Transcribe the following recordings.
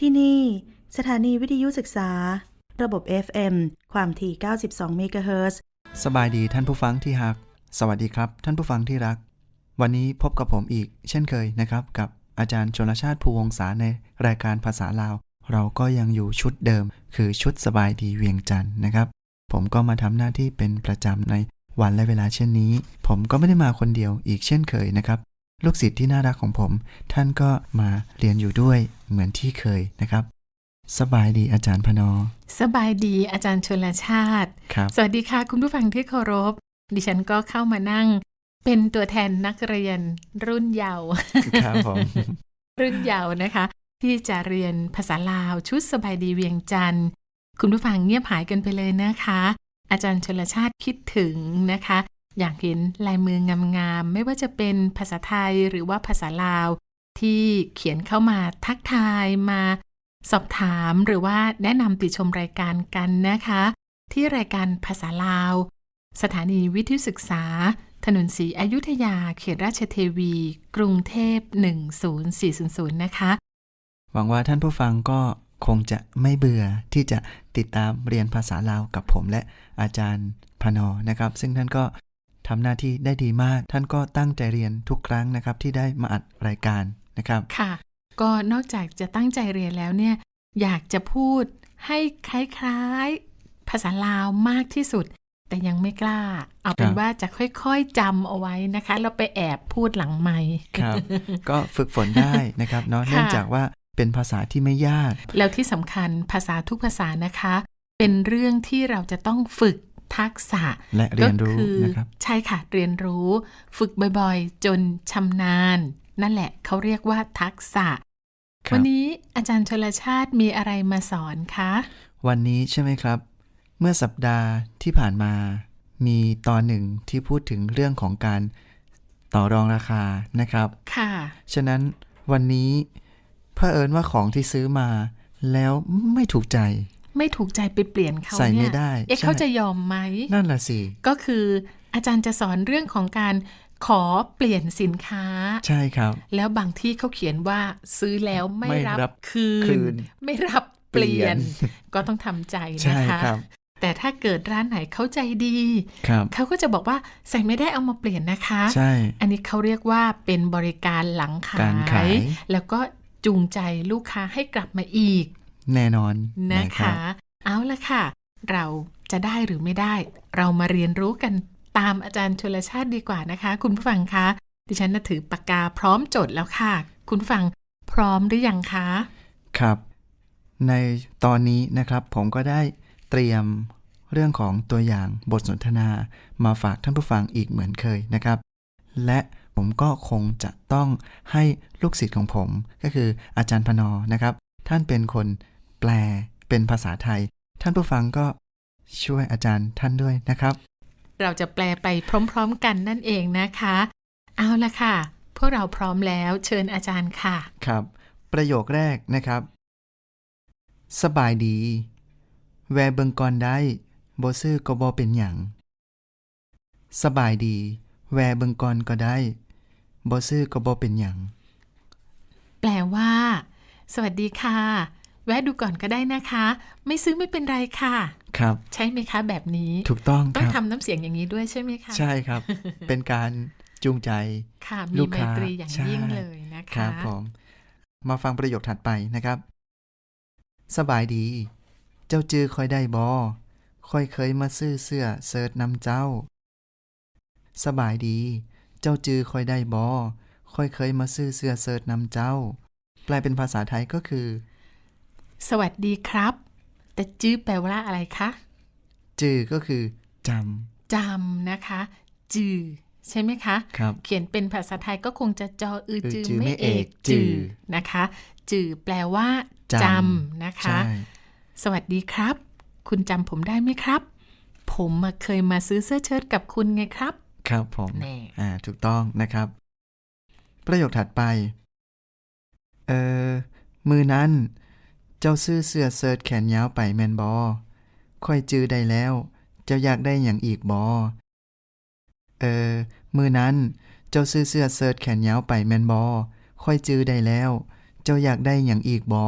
ที่นี่ สถานีวิทยุศึกษา ระบบ FM ความถี่ 92 เมกะเฮิรตซ์สบายดีท่านผู้ฟังที่รัก สวัสดีครับ ท่านผู้ฟังที่รัก วันนี้พบกับผมอีก เช่นเคยนะครับ กับอาจารย์ชนชาติภูวงศาในรายการภาษาลาว เราก็ยังอยู่ชุดเดิม คือชุดสบายดีเวียงจันทร์นะครับ ผมก็มาทำหน้าที่เป็นประจำในวันและเวลาเช่นนี้ ผมก็ไม่ได้มาคนเดียวอีกเช่นเคยนะครับ ลูกศิษย์ที่น่ารักของผม ท่านก็มาเรียนอยู่ด้วยเหมือนที่เคยนะครับ สบายดีอาจารย์พนอ สบายดีอาจารย์ชนลชาติ ครับ สวัสดีค่ะ คุณผู้ฟังที่เคารพ ดิฉันก็เข้ามานั่ง เป็นตัวแทนนักเรียนรุ่นเยาว์ครับผม รุ่นเยาว์นะคะ ที่จะเรียนภาษาลาวชุดสบายดีเวียงจันทร์คุณผู้ฟังเงียบหายกันไปเลยนะคะ อาจารย์ชนลชาติคิดถึงนะคะ อยากเห็นลายมืองามๆ ไม่ว่าจะเป็นภาษาไทยหรือว่าภาษาลาว ที่เขียนเข้ามาทักทายมาสอบถามหรือว่าแนะนำติชมรายการกันนะคะ ที่รายการภาษาลาว สถานีวิทยุศึกษา ถนนศรีอยุธยาเขตราชเทวี กรุงเทพ 10400 นะคะ หวังว่าท่านผู้ฟังก็คงจะไม่เบื่อที่จะติดตามเรียนภาษาลาวกับผมและอาจารย์พนอนะครับ ซึ่งท่านก็ ทำหน้าที่ได้ดีมาก ท่านก็ตั้งใจเรียนทุกครั้งนะครับ ที่ได้มาอัดรายการนะครับ ค่ะ ก็นอกจากจะตั้งใจเรียนแล้วเนี่ย อยากจะพูดให้คล้ายๆ ภาษาลาวมากที่สุด แต่ยังไม่กล้า เอาเป็ครันบว่าจะค่อยๆจำเอาไว้นะคะ แล้วไปแอบพูดหลังไมค์ครับ ก็ฝึกฝนได้นะครับเนาะค่ะเนื่องจากว่าเป็นภาษาที่ไม่ยาก แล้วที่สำคัญภาษาทุกภาษานะคะ เป็นเรื่องที่เราจะต้องฝึก ทักษะและเรียนรู้ก็คือนะครับใช่ค่ะเรียนรู้ ฝึกบ่อยๆ จนชำนาญ นั่นแหละเขาเรียกว่าทักษะครับวันนี้อาจารย์ชลชาติมีอะไรมาสอนคะ วันนี้ใช่ไหมครับ เมื่อสัปดาห์ที่ผ่านมา มีตอนหนึ่งที่พูดถึงเรื่องของการต่อรองราคานะครับ ค่ะ ฉะนั้นวันนี้เผอิญว่าของที่ซื้อมาแล้วไม่ถูกใจ ไม่ถูกใจไปเปลี่ยนเขาใส่ไม่เนี่ยได้ เอ๊ะใช่เขาจะยอมไหมนั่นล่ะสิ ก็คืออาจารย์จะสอนเรื่องของการขอเปลี่ยนสินค้า ใช่ครับ แล้วบางที่เขาเขียนว่าซื้อแล้วไม่ไม่รับรับคืนคืน ไม่รับเปลี่ยนเปลี่ยก็ต้องทำใจใช่นะคะครับแต่ถ้าเกิดร้านไหนเข้าใจดีครับเขาก็จะบอกว่าใส่ไม่ได้เอามาเปลี่ยนนะคะ ใช่ อันนี้เขาเรียกว่าเป็นบริการหลังขาการขายแล้วก็จูงใจลูกค้าให้กลับมาอีก แน่นอนนะรัคะบเอาละค่ะ เราจะได้หรือไม่ได้ เรามาเรียนรู้กันตามอาจารย์ชลชาติดีกว่านะคะ คุณผู้ฟังคะ ดิฉันน่ะถือปากกาพร้อมจดแล้วค่ะ คุณผู้ฟังพร้อมหรือยังคะ ครับ ในตอนนี้นะครับผมก็ได้เตรียมเรื่องของตัวอย่างบทสนทนามาฝากท่านผู้ฟังอีกเหมือนเคยนะครับ และผมก็คงจะต้องให้ลูกศิษย์ของผมก็คืออาจารย์พนอนะครับ ท่านเป็นคน แปลเป็นภาษาไทย ท่านผู้ฟังก็ช่วยอาจารย์ท่านด้วยนะครับ เราจะแปลไปพร้อมๆกันนั่นเองนะคะ เอาละค่ะ พวกเราพร้อมแล้วเชิญอาจารย์ค่ะ ครับ ประโยคแรกนะครับ สบายดี แวเบิงก่อนได้บ่ซื้อก็บ่เป็นหยังสบายดี แวเบิงก่อนก็ได้บ่ซื้อก็บ่เป็นหยังแปลว่า สวัสดีค่ะ แวะดูก่อนก็ได้นะคะ ไม่ซื้อไม่เป็นไรค่ะ ครับ ใช่ไหมคะแบบนี้ถูกต้องต้คองรับทำน้ำเสียงอย่างนี้ด้วยใช่ไหมคะใช่ครับ เป็นการจูงใจค่ะลูมีกไมค้าตรีอย่างใช่ยิ่งเลยนะครัคะบผมมาฟังประโยคถัดไปนะครับ สบายดี เจ้าจื้อคอยได้บอค่อยเคยมาซื้อเสื้อเสิร์ชนำเจ้า สบายดี เจ้าจื้อคอยได้บอค่อยเคยมาซื้อเสื้อเสิร์ชนำเจ้า แปลเป็นภาษาไทยก็คือ สวัสดีครับ แต่จื้อแปลว่าอะไรคะ จื้อก็คือจจำนะคะ จือใช่ไหมคะำครับเขียนเป็นภาษาไทยก็คงจะจออืออือจือจือไม่ไม่เอเอกกจือจือนะคะ จือแปลว่าจำจำนะคะใช่สวัสดีครับ คุณจำผมได้ไหมครับ ผมมาเคยมาซื้อเสื้อเชิ้ตกับคุณไงครับ ครับผมแน่อ่าถูกต้องนะครับ ประโยคถัดไป เออมือนั้น เจ้าซื้อเสื้อเสิร์ชแขนยาวไปแมนบอค่อยจื้อได้แล้ว เจ้าอยากได้อย่างอีกบอเออ มือนั้น เจ้าซื้อเสื้อเสิร์ชแขนยาวไปแมนบอค่อยจื้อได้แล้ว เจ้าอยากได้อย่างอีกบอ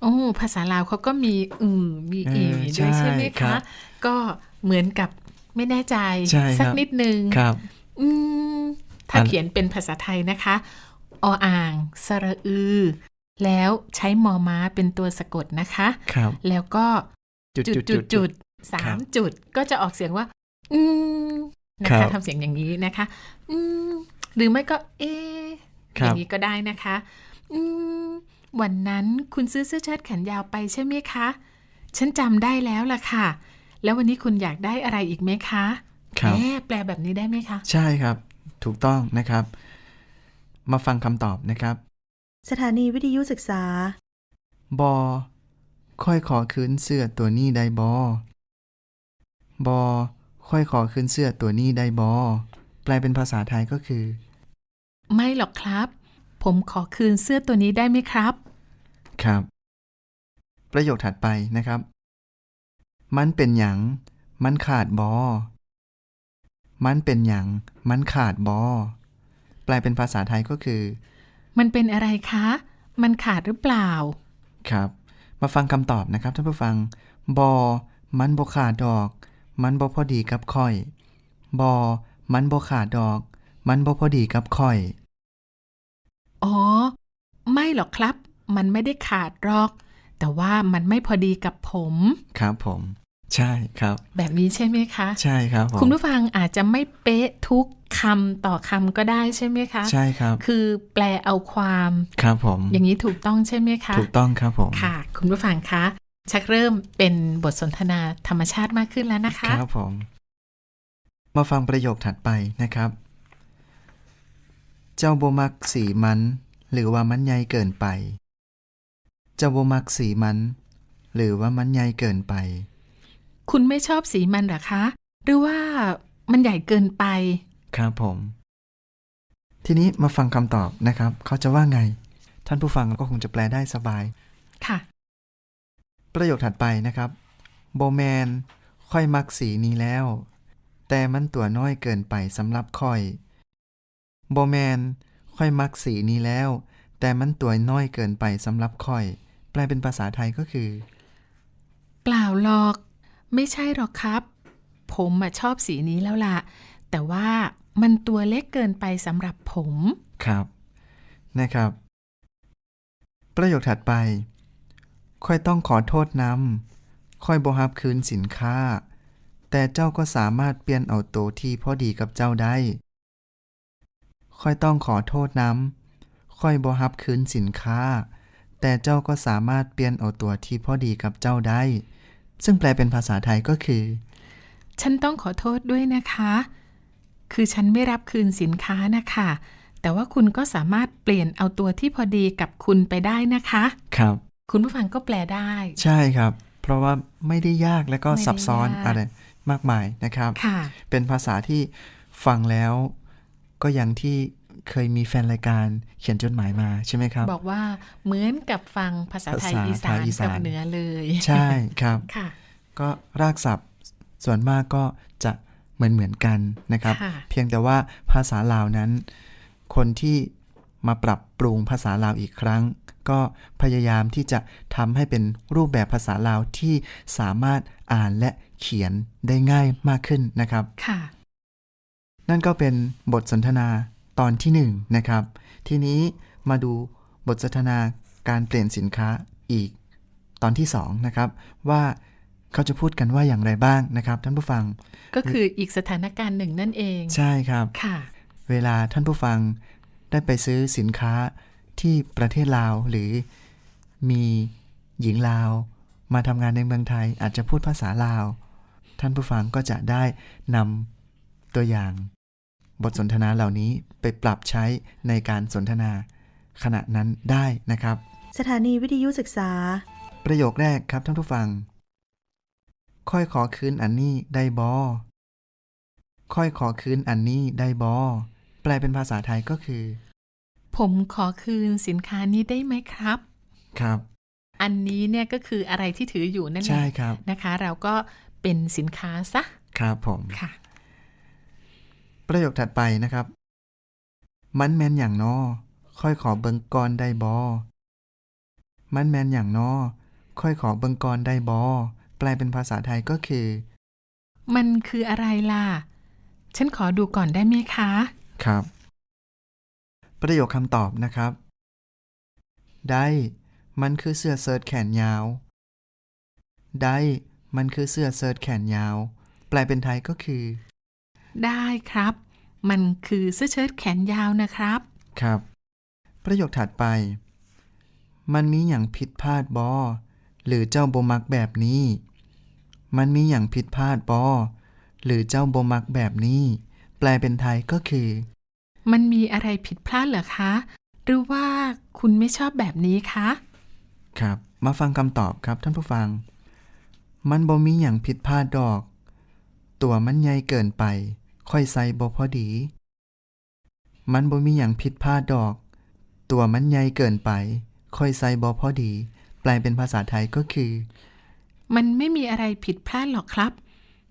โอ้ภาษาลาวเขาก็มีอือมีอีเออด้วยใช่ไหมใช่ครัคะบก็เหมือนกับไม่แน่ใจใช่ครับสักนิดนึงครับอืมถ้าอันเขียนเป็นภาษาไทยนะคะ ออ่าง สระอือ แล้วใช้มอม้าเป็นตัวสะกดนะคะครับแล้วก็จุดจุดจุดจุดจุจุดดสาครัมบจุดก็จะออกเสียงว่า อืมนะครัคะบทำเสียงอย่างนี้นะคะ อืมหรือไม่ก็ เอะอครับย่างนี้ก็ได้นะคะ อืมวันนั้นคุณซื้อเสื้อเชิ้ตแขนยาวไปใช่ไหมคะ ฉันจำได้แล้วล่ะค่ะ แล้ววันนี้คุณอยากได้อะไรอีกไหมคะครับแหมแปลแบบนี้ได้ไหมคะ ใช่ครับ ถูกต้องนะครับ มาฟังคำตอบนะครับ สถานีวิทยุศึกษา บอค่อยขอคืนเสื้อตัวนี้ได้บอบอค่อยขอคืนเสื้อตัวนี้ได้บอแปลเป็นภาษาไทยก็คือ ไม่หรอกครับ ผมขอคืนเสื้อตัวนี้ได้ไหมครับ ครับ ประโยคถัดไปนะครับ มันเป็นหยัง มันขาดบอมันเป็นหยัง มันขาดบอแปลเป็นภาษาไทยก็คือ มันเป็นอะไรคะ มันขาดหรือเปล่า ครับ มาฟังคำตอบนะครับท่านผู้ฟัง บอ มันบ่ขาดดอก มันบ่พอดีกับค่อย บอ มันบ่ขาดดอก มันบ่พอดีกับค่อย อ๋อ ไม่หรอกครับ มันไม่ได้ขาดหรอก แต่ว่ามันไม่พอดีกับผม ครับผม ใช่ครับ แบบนี้ใช่ไหมคะ ใช่ครับผมคุณผู้ฟังอาจจะไม่เป๊ะทุกคำต่อคำก็ได้ใช่ไหมคะ ใช่ครับ คือแปลเอาความครับผม อย่างนี้ถูกต้องใช่ไหมคะ ถูกต้องครับผมค่ะ คุณผู้ฟังคะ ชักเริ่มเป็นบทสนทนาธรรมชาติมากขึ้นแล้วนะคะ ครับผม มาฟังประโยคถัดไปนะครับ เจ้าบ่มักสีมัน หรือว่ามันใหญ่เกินไป เจ้าบ่มักสีมัน หรือว่ามันใหญ่เกินไป คุณไม่ชอบสีมันเหรอคะ หรือว่ามันใหญ่เกินไป ครับผม ทีนี้มาฟังคำตอบนะครับ เขาจะว่าไง ท่านผู้ฟังก็คงจะแปลได้สบาย ค่ะ ประโยคถัดไปนะครับโบแมนค่อยมักสีนี้แล้ว แต่มันตัวน้อยเกินไปสำหรับค่อยโบแมนค่อยมักสีนี้แล้ว แต่มันตัวน้อยเกินไปสำหรับค่อย แปลเป็นภาษาไทยก็คือ เปล่าหรอก ไม่ใช่หรอกครับ ผมอะชอบสีนี้แล้วล่ะ แต่ว่ามันตัวเล็กเกินไปสำหรับผม ครับนะครับ ประโยคถัดไปค่อยต้องขอโทษนำค่อยบฮับคืนสินค้า แต่เจ้าก็สามารถเปลี่ยนเอาตัวที่พอดีกับเจ้าได้ ค่อยต้องขอโทษนำค่อยบฮับคืนสินค้า แต่เจ้าก็สามารถเปลี่ยนเอาตัวที่พอดีกับเจ้าได้ ซึ่งแปลเป็นภาษาไทยก็คือ ฉันต้องขอโทษด้วยนะคะ คือฉันไม่รับคืนสินค้านะคะ แต่ว่าคุณก็สามารถเปลี่ยนเอาตัวที่พอดีกับคุณไปได้นะคะ ครับ คุณผู้ฟังก็แปลได้ ใช่ครับ เพราะว่าไม่ได้ยากและก็ไม่ได้ซับซ้อนยากอะไรมากมายนะครับค่ะเป็นภาษาที่ฟังแล้วก็อย่างที่ เคยมีแฟนรายการเขียนจดหมายมาใช่ไหมครับ บอกว่าเหมือนกับฟังภาษาไทยภาษาอีสาไทนยอีสานกับเหนือเลย ใช่ครับค่ะ ก็รากศัพท์ส่วนมากก็จะเหมือนเหมือนๆกันนะครับค่ะเพียงแต่ว่าภาษาลาวนั้น คนที่มาปรับปรุงภาษาลาวอีกครั้ง ก็พยายามที่จะทำให้เป็นรูปแบบภาษาลาวที่สามารถอ่านและเขียนได้ง่ายมากขึ้นนะครับ ค่ะ นั่นก็เป็นบทสนทนา ตอนที่1นะครับ ทีนี้มาดูบทสนทนาการเปลี่ยนสินค้าอีกตอนที่2นะครับว่าเขาจะพูดกันว่าอย่างไรบ้างนะครับ ท่านผู้ฟัง ก็คืออีกสถานการณ์หนึ่งนั่นเอง ใช่ครับค่ะ เวลาท่านผู้ฟังได้ไปซื้อสินค้าที่ประเทศลาวหรือมีหญิงลาว มาทำงานในเมืองไทยอาจจะพูดภาษาลาว ท่านผู้ฟังก็จะได้นำตัวอย่าง บทสนทนาเหล่านี้ไปปรับใช้ในการสนทนา ขณะนั้นได้นะครับ สถานีวิทยุศึกษา ประโยคแรกครับท่านผู้ฟัง ค่อยขอคืนอันนี้ได้บอค่อยขอคืนอันนี้ได้บอแปลเป็นภาษาไทยก็คือ ผมขอคืนสินค้านี้ได้ไหมครับ ครับ อันนี้เนี่ยก็คืออะไรที่ถืออยู่นั่นแหใช่ละครับนะคะ เราก็เป็นสินค้าซะ ครับผมค่ะ ประโยคถัดไปนะครับ มันแมนอย่างนอ ค่อยขอเบิงกอนได้บอ มันแมนอย่างนอ ค่อยขอเบิงกรได้บอ แปลเป็นภาษาไทยก็คือ มันคืออะไรล่ะ ฉันขอดูก่อนได้ไหมคะ ครับ ประโยคคำตอบนะครับ ได้ มันคือเสื้อเชิ้ตแขนยาว ได้ มันคือเสื้อเชิ้ตแขนยาว แปลเป็นไทยก็คือ ได้ครับ มันคือเสื้อเชิ้ตแขนยาวนะครับ ครับ ประโยคถัดไป มันมีอย่างผิดพลาดบอหรือเจ้าบมักแบบนี้ มันมีอย่างผิดพลาดบอหรือเจ้าบมักแบบนี้ แปลเป็นไทยก็คือ มันมีอะไรผิดพลาดเหรอคะ หรือว่าคุณไม่ชอบแบบนี้คะ ครับ มาฟังคำตอบครับท่านผู้ฟัง มันบ่มีอย่างผิดพลาดดอก ตัวมันใหญ่เกินไป ค่อยใส่บ่พอดี มันบ่มีอย่างผิดพลาดดอก ตัวมันใหญ่เกินไป ค่อยใส่บ่พอดี แปลเป็นภาษาไทยก็คือ มันไม่มีอะไรผิดพลาดหรอกครับ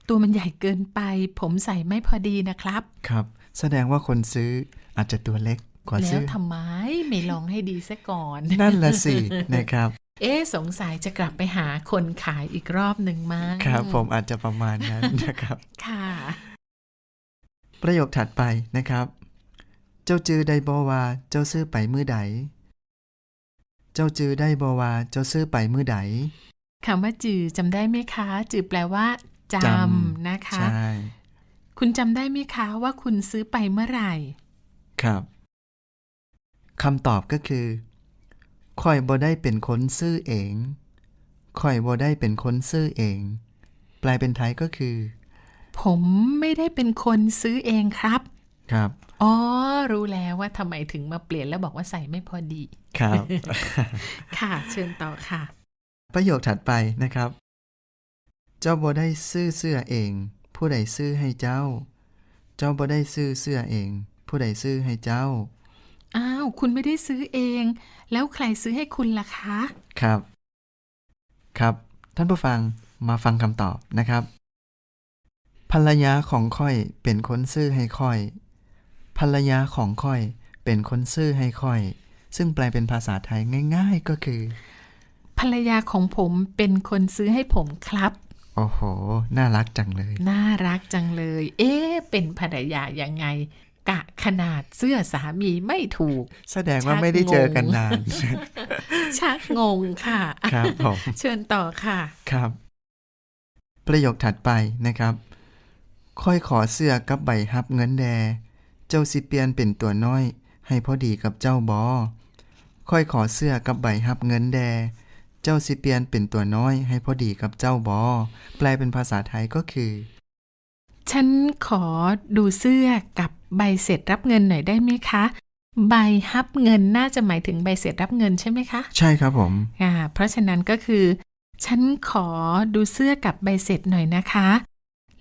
ตัวมันใหญ่เกินไป ผมใส่ไม่พอดีนะครับ ครับ แสดงว่าคนซื้ออาจจะตัวเล็กกว่าแล้ซื้วอทำไมไม่ลองให้ดีซะก่อน นั่นละสินะครับเอ๊ะสงสัยจะกลับไปหาคนขายอีกรอบหนึ่งมั้งครับ ผมอาจจะประมาณนั้นนะครับ ค่ะ ประโยคถัดไปนะครับ เจ้าจือได้บอว่าเจ้าซื้อไปมือใด เจ้าจือได้บอว่าเจ้าซื้อไปมือใดคำว่าจือจำได้ไหมคะ จือแปลว่าจจำนะคะใช่คุณจำได้ไหมคะว่าคุณซื้อไปเมื่อไหร่ ครับคำตอบก็คือข่อยบ่ได้เป็นคนซื้อเองข่อยบ่ได้เป็นคนซื้อเอง แปลเป็นไทยก็คือ ผมไม่ได้เป็นคนซื้อเองครับ ครับ อ๋อ รู้แล้วว่าทำไมถึงมาเปลี่ยนแล้วบอกว่าใส่ไม่พอดี ครับ ค่ะ เชิญต่อค่ะ ประโยคถัดไปนะครับ เจ้าบ่ได้ซื้อเสื้อเอง ผู้ใดซื้อให้เจ้า เจ้าบ่ได้ซื้อเสื้อเอง ผู้ใดซื้อให้เจ้า อ้าว คุณไม่ได้ซื้อเอง แล้วใครซื้อให้คุณล่ะคะ ครับ ครับ ท่านผู้ฟังมาฟังคำตอบนะครับ ภรรยาของค่อยเป็นคนซื้อให้ค่อย ภรรยาของค่อยเป็นคนซื้อให้ค่อย ซึ่งแปลเป็นภาษาไทยง่าย ๆก็คือ ภรรยาของผมเป็นคนซื้อให้ผมครับ โอ้โห น่ารักจังเลย น่ารักจังเลย เอ๊ะเป็นภรรยายังไง กะขนาดเสื้อสามีไม่ถูก แสดงว่าไม่ได้เจอกันนาน ชักงงค่ะ ครับผมเชิญต่อค่ะ ครับ ประโยคถัดไปนะครับ ค่อยขอเสื้อกับใบฮับเงินแด เจ้าสิเปลี่ยนเป็นตัวน้อย ให้พอดีกับเจ้าบอค่อยขอเสื้อกับใบฮับเงินแด เจ้าสิเปลี่ยนเป็นตัวน้อย ให้พอดีกับเจ้าบอแปลเป็นภาษาไทยก็คือ ฉันขอดูเสื้อกับใบเสร็จรับเงินหน่อยได้ไหมคะ ใบฮับเงินน่าจะหมายถึงใบเสร็จรับเงินใช่ไหมคะ ใช่ครับผมอ่าเพราะฉะนั้นก็คือ ฉันขอดูเสื้อกับใบเสร็จหน่อยนะคะ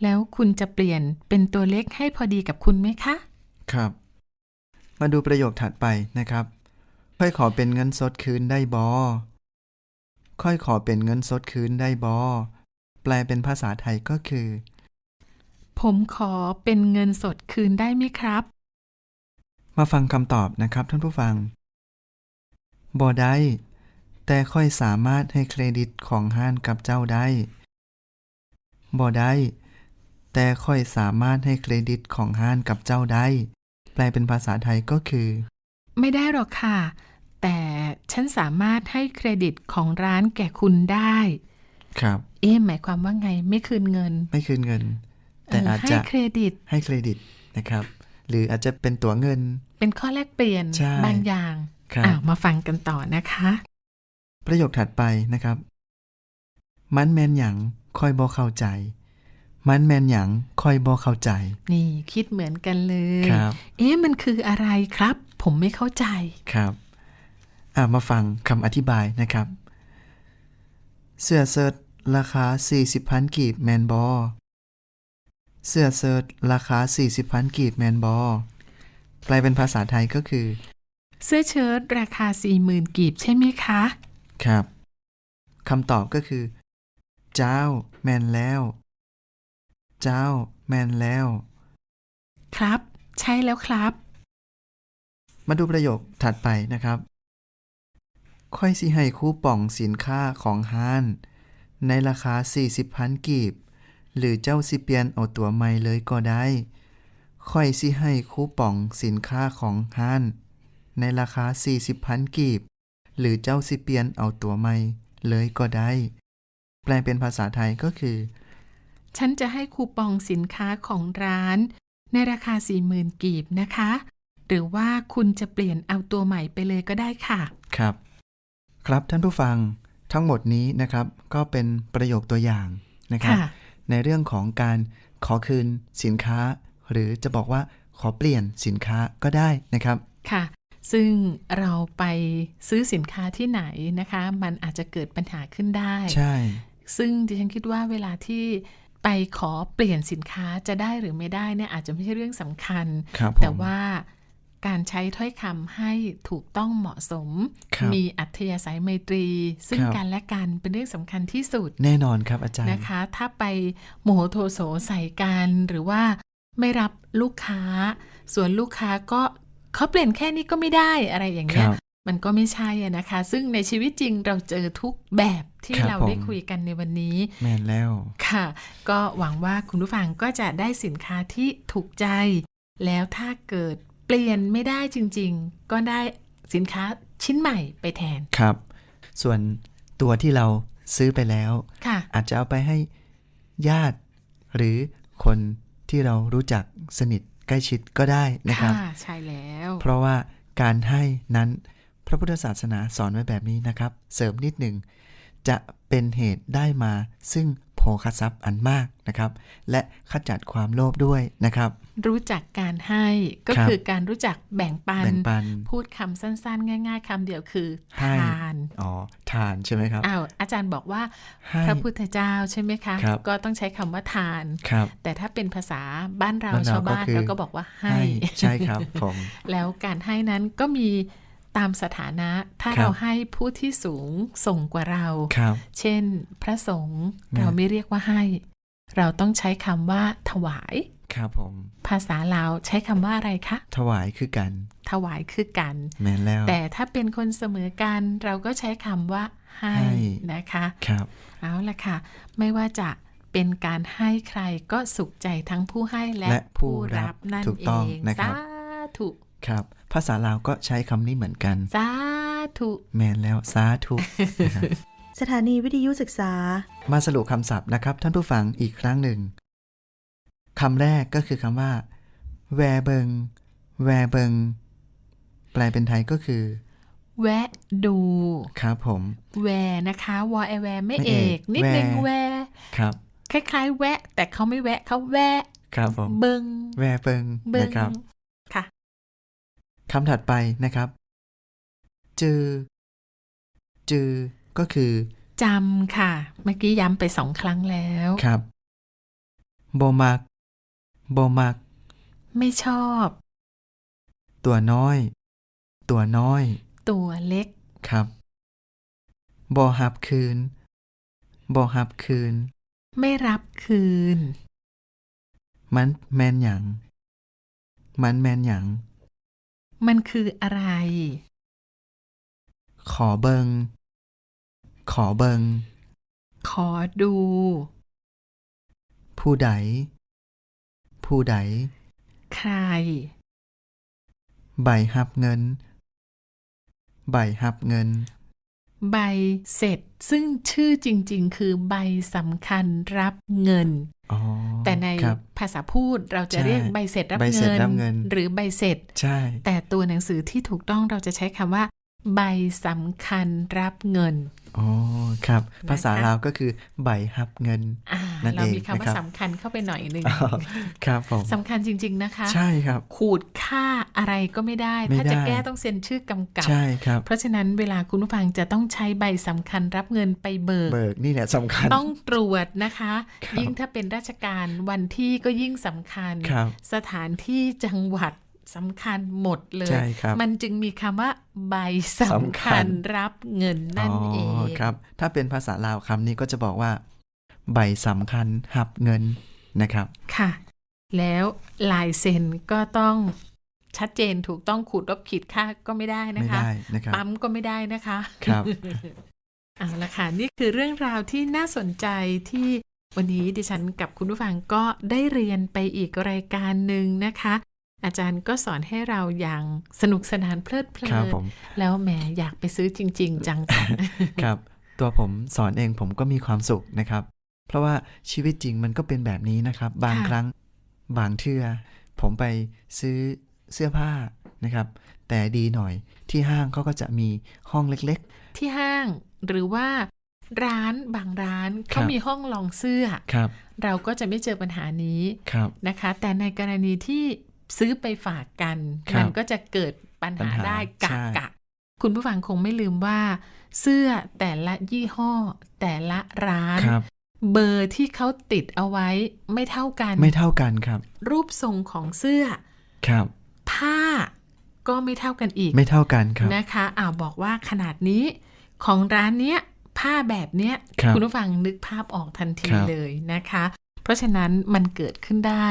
แล้วคุณจะเปลี่ยนเป็นตัวเล็กให้พอดีกับคุณไหมคะ ครับ มาดูประโยคถัดไปนะครับ ค่อยขอเป็นเงินสดคืนได้บอ ค่อยขอเป็นเงินสดคืนได้บอ แปลเป็นภาษาไทยก็คือ ผมขอเป็นเงินสดคืนได้ไหมครับ มาฟังคำตอบนะครับท่านผู้ฟังบอได้ แต่ค่อยสามารถให้เครดิตของห้านกับเจ้าได้บอได้ แต่ค่อยสามารถให้เครดิตของห้านกับเจ้าได้ แปลเป็นภาษาไทยก็คือ ไม่ได้หรอกค่ะ แต่ฉันสามารถให้เครดิตของร้านแก่คุณได้ ครับ เอ๊ะหมายความว่าไง ไม่คืนเงิน ไม่คืนเงิน แต่เอออาจให้จะเครดิต ให้เครดิตนะครับ หรืออาจจะเป็นตั๋วเงิน เป็นข้อแลกเปลี่ยนใช่บางอย่างครับอ้าวมาฟังกันต่อนะคะ ประโยคถัดไปนะครับ มันแมนหยังค่อยบอเข้าใจ มันแมนหยังค่อยบอเข้าใจ นี่คิดเหมือนกันเลยครับเอ๊ะมันคืออะไรครับ ผมไม่เข้าใจครับอ่ามาฟังคำอธิบายนะครับ เสื้อเซิร์ตราคา 40พันกีบแมนบอเสื้อเซิร์ตราคา 40พันกีบแมนบอแปลเป็นภาษาไทยก็คือ เสื้อเชิ้ตราคาสี่หมื่นกีบใช่ไหมคะ ครับคำตอบก็คือ เจ้า แมนแล้ว เจ้า แมนแล้ว ครับ ใช่แล้วครับ มาดูประโยคถัดไปนะครับ ค่อยสิให้คูปองสินค้าของห้าน ในราคา 40พันกีบ หรือเจ้าสิเปลี่ยนเอาตัวใหม่เลยก็ได้ ค่อยสิให้คูปองสินค้าของห้าน ในราคา 40พันกีบ หรือเจ้าสิเปลี่ยนเอาตัวใหม่เลยก็ได้ แปลเป็นภาษาไทยก็คือ ฉันจะให้คูปองสินค้าของร้าน ในราคา 40,000 กีบนะคะ หรือว่าคุณจะเปลี่ยนเอาตัวใหม่ไปเลยก็ได้ค่ะ ครับ ครับท่านผู้ฟังทั้งหมดนี้นะครับ ก็เป็นประโยคตัวอย่างนะครับค่ะในเรื่องของการขอคืนสินค้า หรือจะบอกว่าขอเปลี่ยนสินค้าก็ได้นะครับ ค่ะ ซึ่งเราไปซื้อสินค้าที่ไหนนะคะ มันอาจจะเกิดปัญหาขึ้นได้ ใช่ ซึ่งดิฉันคิดว่าเวลาที่ ไปขอเปลี่ยนสินค้าจะได้หรือไม่ได้เนี่ยอาจจะไม่ใช่เรื่องสำคัญครับผมแต่ว่าการใช้ถ้อยคำให้ถูกต้องเหมาะสมครับมีอัธยาศัยไมตรี ซึ่งครับกันและกันเป็นเรื่องสำคัญที่สุด แน่นอนครับอาจารย์นะคะ ถ้าไปโมโหโทโสใส่กันหรือว่าไม่รับลูกค้า ส่วนลูกค้าก็เขาเปลี่ยนแค่นี้ก็ไม่ได้อะไรอย่างคเงี้รัยบมันก็ไม่ใช่อะนะคะ ซึ่งในชีวิตจริงเราเจอทุกแบบ ที่ครับเราได้ผมคุยกันในวันนี้ แม่นแล้ว ค่ะ ก็หวังว่าคุณผู้ฟังก็จะได้สินค้าที่ถูกใจ แล้วถ้าเกิดเปลี่ยนไม่ได้จริง ๆ ก็ได้สินค้าชิ้นใหม่ไปแทน ครับ ส่วนตัวที่เราซื้อไปแล้วค่ะอาจจะเอาไปให้ญาติ หรือคนที่เรารู้จักสนิทใกล้ชิดก็ได้นะครับค่ะใช่แล้ว เพราะว่าการให้นั้นพระพุทธศาสนาสอนไว้แบบนี้นะครับ เสริมนิดหนึ่ง จะเป็นเหตุได้มาซึ่งโภคทรัพย์อันมากนะครับ และขจัดความโลภด้วยนะครับ รู้จักการให้ก็ครับคือการรู้จักแบ่งปันแบ่งปันพูดคำสั้นๆ ง่าย ๆคำเดียวคือให้ทานอ๋อทานใช่ไหมครับอ้าวอาจารย์บอกว่าให้พระพุทธเจ้าใช่ไหมคะครับก็ต้องใช้คำว่าทานครับแต่ถ้าเป็นภาษาบ้านเราบ้านเราชาวบ้านก็คือเราก็บอกว่าให้ใช่ครับผมแล้วการให้นั้นก็มี ตามสถานะถ้าครับเราให้ผู้ที่สูงส่งกว่าเราครับเช่น พระสงฆ์นะเราไม่เรียกว่าให้ เราต้องใช้คำว่าถวาย ครับผม ภาษาลาวใช้คำว่าอะไรคะ ถวายคือกัน ถวายคือกัน แม่นแล้ว แต่ถ้าเป็นคนเสมอกัน เราก็ใช้คำว่าให้ให้นะคะ ครับ เอาละค่ะ ไม่ว่าจะเป็นการให้ใครก็สุขใจทั้งผู้ให้และและผู้รับนั่นถูกเอต้องงนะครับสาธุ ครับ ภาษาลาวก็ใช้คำนี้เหมือนกัน สาธุ แมนแล้วสาธุนะครับสถานีวิทยุศึกษา มาสรุปคำศัพท์นะครับ ท่านผู้ฟังอีกครั้งหนึ่งคำแรกก็คือคำว่า แวเบิง แวเบิง แปลเป็นไทยก็คือ แวะดู ครับผม แวนะคะวอไอแวไม่ไม่เอเอกกนิดนึงแวแว ครับ คล้าย ๆ แวะ แต่เขาไม่แวะเขาแวะ ครับผม เบิง แวเบิงเบิงนะครับ ค่ะคำถัดไปนะครับ จือ จือ ก็คือจำค่ะ เมื่อกี้ย้ำไปสองครั้งแล้วครับโบมักโบมัก ไม่ชอบ ตัวน้อย ตัวน้อย ตัวเล็กครับบอหับคืนบอหับคืน ไม่รับคืน มันแมนหยัง มันแมนหยัง มันคืออะไร ขอเบิง ขอเบิง ขอดู ผู้ใด ผู้ใด ใคร ใบหับเงิน ใบหับเงิน ใบเสร็จซึ่งชื่อจริง ๆ คือใบสำคัญรับเงินอ๋อ แต่ในครับภาษาพูดเราจะใช่เรียกใบเสร็จรับใบเสร็จเงินรับเงิน หรือใบเสร็จใช่แต่ตัวหนังสือที่ถูกต้องเราจะใช้คำว่า ใบสำคัญรับเงินอ๋อครับนะคะภาษาลาวก็คือใบหับเงินอ่านั่นเราเองมีคำว่านะครับสำคัญเข้าไปหน่อยหนึ่งอ๋อครับผมสำคัญจริง ๆนะคะ ใช่ครับ ขูดค่าอะไรก็ไม่ได้ไม่ถ้าจะได้แก้ต้องเซ็นชื่อกำกับใช่ครับ เพราะฉะนั้นเวลาคุณผู้ฟังจะต้องใช้ใบสำคัญรับเงินไปเบิกเบิกนี่แหละสำคัญต้องตรวจนะคะครับยิ่งถ้าเป็นราชการวันที่ก็ยิ่งสำคัญครับสถานที่จังหวัด สำคัญหมดเลยใช่ครับมันจึงมีคำว่า ใบสำสำคัคัญญรับเงินนั่นเองครับ ถ้าเป็นภาษาลาวคำนี้ก็จะบอกว่า ใบสำคัญหับเงินนะครับ ค่ะ แล้วลายเซ็นก็ต้องชัดเจนถูกต้องขูดลบขีดค่าก็ไม่ได้นะไม่คะได้นะครับปั๊มก็ไม่ได้นะคะครับเอาละค่ะนี่คือเรื่องราวที่น่าสนใจที่วันนี้ดิฉันกับคุณผู้ฟังก็ได้เรียนไปอีกรายการหนึ่งนะคะ อาจารย์ก็สอนให้เราอย่างสนุกสนานเพลิดเพลิครับนผมแล้วแหมอยากไปซื้อจริง ๆ จังค่ะครับ ตัวผมสอนเองผมก็มีความสุขนะครับ เพราะว่าชีวิตจริงมันก็เป็นแบบนี้นะครับ บางค่ะครั้งบางเทื่อผมไปซื้อเสื้อผ้านะครับ แต่ดีหน่อยที่ห้างเขาก็จะมีห้องเล็กที่ห้างหรือว่าร้านบางร้านครัเขาบมีห้องลองเสื้อๆครับเราก็จะไม่เจอปัญหานี้ครับนะคะ แต่ในกรณีที่ ซื้อไปฝากกันครับมันก็จะเกิดปัญปัญหาหาได้กะใช่กะ คุณผู้ฟังคงไม่ลืมว่า เสื้อแต่ละยี่ห้อ แต่ละร้านครับเบอร์ที่เขาติดเอาไว้ไม่เท่ากัน ไม่เท่ากันครับ รูปทรงของเสื้อครับ ผ้าก็ไม่เท่ากันอีก ไม่เท่ากันครับนะคะอ้าวบอกว่าขนาดนี้ของร้านเนี้ยผ้าแบบเนี้ยครับณผู้ฟังนึกภาพออกทันทีครับเลยนะคะ เพราะฉะนั้นมันเกิดขึ้นได้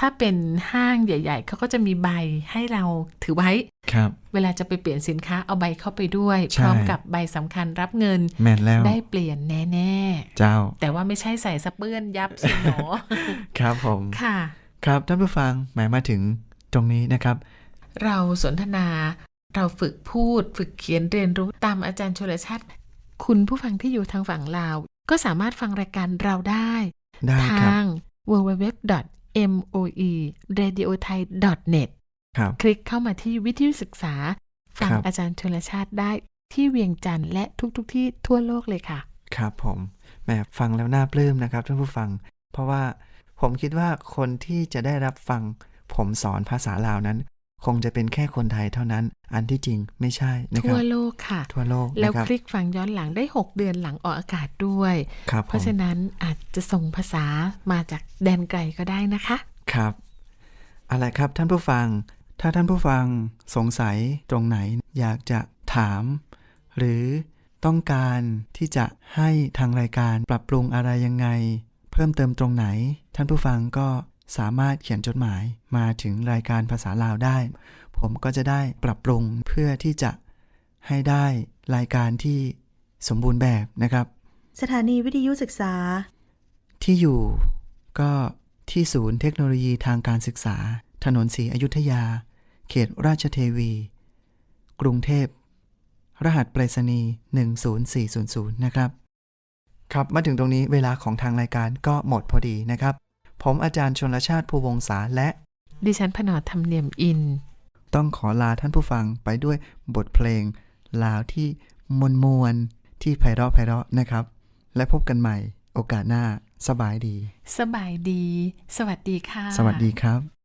ถ้าเป็นห้างใหญ่ ๆ เขาก็จะมีใบให้เราถือไว้ ครับ เวลาจะไปเปลี่ยนสินค้าเอาใบเข้าไปด้วย ใช่ พร้อมกับใบสำคัญรับเงิน แมนแล้วได้เปลี่ยนแน่เจ้าๆ แต่ว่าไม่ใช่ใส่สะเปื้อนยับสิหนอ ครับผม ค่ะ ครับท่านผู้ฟังหมายมาถึงตรงนี้นะครับ เราสนทนา เราฝึกพูด ฝึกเขียนเรียนรู้ตามอาจารย์ชลชาติ คุณผู้ฟังที่อยู่ทางฝั่งลาว ก็สามารถฟังรายการเราได้ ได้ทครับาง www.moe.radiothai.net ครับคลิกเข้ามาที่วิทยุศึกษาฟังครับอาจารย์ชลชาติได้ที่เวียงจันทร์และทุกๆทที่ทั่วโลกเลยค่ะ ครับผมแหมฟังแล้วน่าปลื้มนะครับท่านผู้ฟัง เพราะว่าผมคิดว่าคนที่จะได้รับฟังผมสอนภาษาลาวนั้น คงจะเป็นแค่คนไทยเท่านั้น อันที่จริงไม่ใช่นะคทั่รัวบโลกค่ะ ทั่วโลก แล้วนะครับคลิกฟังย้อนหลังได้ 6 เดือนหลังออกอากาศด้วยครับเพผราะมฉะนั้นอาจจะส่งภาษามาจากแดนไกลก็ได้นะคะ ครับเอาละครับท่านผู้ฟัง ถ้าท่านผู้ฟังสงสัยตรงไหนอยากจะถาม หรือต้องการที่จะให้ทางรายการปรับปรุงอะไรยังไง เพิ่มเติมตรงไหน ท่านผู้ฟังก็ สามารถเขียนจดหมายมาถึงรายการภาษาลาวได้ ผมก็จะได้ปรับปรุงเพื่อที่จะให้ได้รายการที่สมบูรณ์แบบนะครับ สถานีวิทยุศึกษา ที่อยู่ก็ที่ศูนย์เทคโนโลยีทางการศึกษา ถนนศรีอยุธยา เขตราชเทวี กรุงเทพ รหัสไปรษณีย์10400 นะครับ ครับ มาถึงตรงนี้เวลาของทางรายการก็หมดพอดีนะครับ ผมอาจารย์ชนลชาติภูวงศาและ ดิฉันพนอธรรมเนียมอิน ต้องขอลาท่านผู้ฟังไปด้วยบทเพลง ลาวที่มวลมวลๆที่ไพเราะไพเราะนะครับ และพบกันใหม่โอกาสหน้า สบายดี สบายดี สวัสดีค่ะ สวัสดีครับ